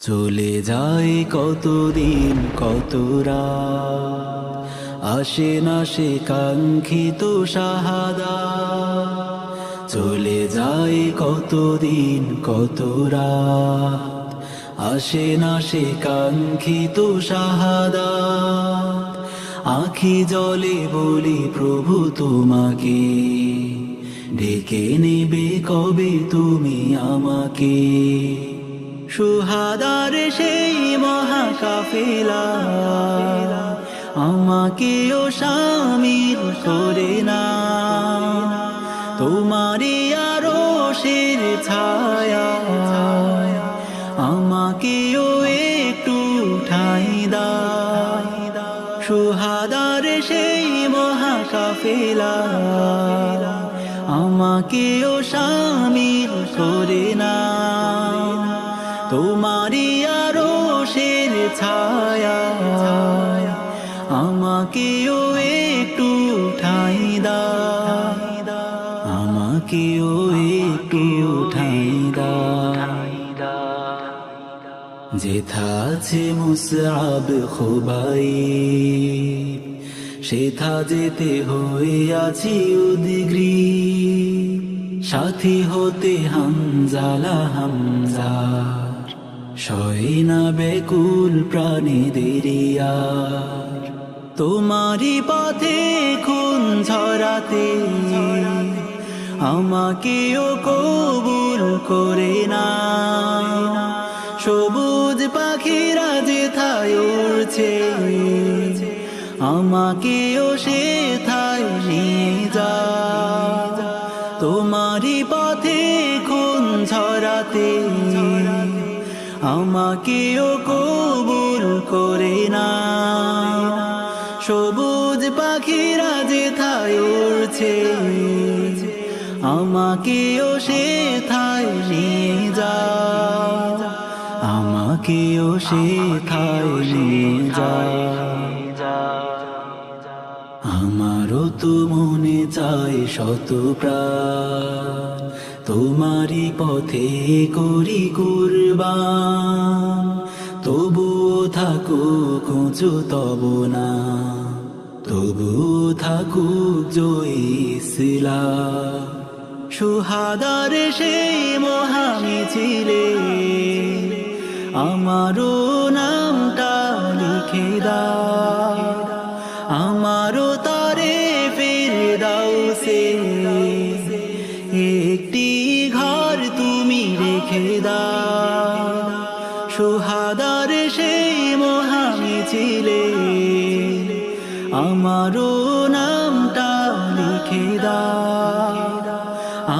চলে যায় কতদিন, কত আসে না সে কাঙ্ক্ষিত সাহাদা চলে যায় কতদিন, কত আসে না সে কাঙ্ক্ষিত শাহাদা। আখি জলে বলি, প্রভু তোমাকে ডেকে নেবে কবে তুমি আমাকে? সুহাদার সেই মহাকাফেলা। আমাকেও সামিল করে না। তোমারই আরও শের ছায়া। আমাকেও একটু ঠাই দা সুহাদার সেই মহাকাফেলা। আমাকেও সামিল করে না। ছায়া, আমাকেও একটু ঠাই দা আমাকেও একটু ঠাই দা যেথা আছে মুসআব খুবাই সেথা যেতে হয়ে আছি উদিগ্রি। সাথী হতে হামজালা হামজার সয়না বেকুল প্রাণীদেরিয়ার তোমারই পথে খুন ঝরাতে আমাকেও কবুল করে না। সবুজ পাখিরা যে থায় উড়ছে, আমাকেও সে থায় নিয়ে যা। তোমারই পথে খুন ঝরাতে আমাকেও কবুল করে না। সবুজ পাখিরা যে থায় উড়ছে, আমাকেও সে থায় নিয়ে যা। আমাকেও সে নিয়ে যা। আমারও তো মনে চায় শত প্রাণ। তোমারই পথে করি কুরবান। তবুও থাকুক উঁচু তব না। তবু থাকুক জয়ী ইসলাম। সুহাদার সেই মহামিছিলে আমারও নামটা লিখে দাও। রেখে দাও সুহাদার সেই মহামিছিলে আমারও নামটা লিখে দাও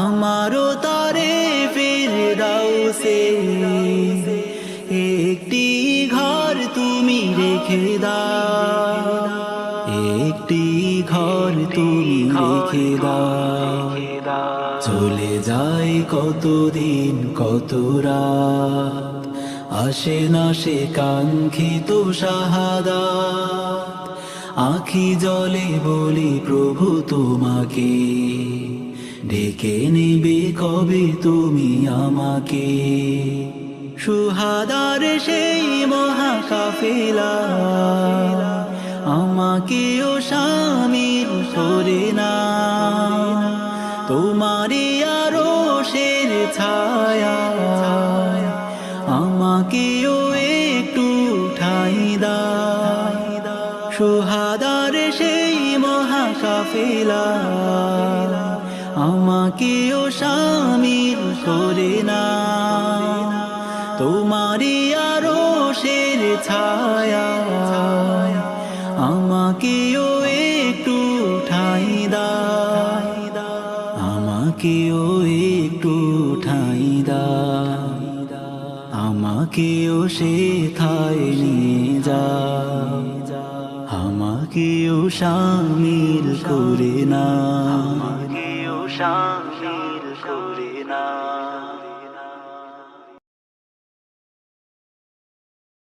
আমারও তারে ফির দাও সে একটি ঘর তুমি রেখে দাও একটি ঘর তুমি রেখে দাও। চলে যায় কতদিন, কত রাত? আসে না সে কাঙ্ক্ষিত শাহাদা আখি জলে বলি, প্রভু, তোমাকে ডেকে নেবে কবে তুমি আমাকে? সুহাদার সেই মহাকাফেলা আমাকেও স্বামী করে না। শের ছায়া। আমাকেও একটু ঠাই দা। সুহাদার সেই মহাকাফেলা। আমাকেও সামিল করে না। তোমারই আরও শের ছায়া। আমাকেও একটু ঠাই দা। আমাকেও একটু আমাকেও সে থায় নিয়ে যা। আমাকেও সামিল করে না। আমাকেও সামিল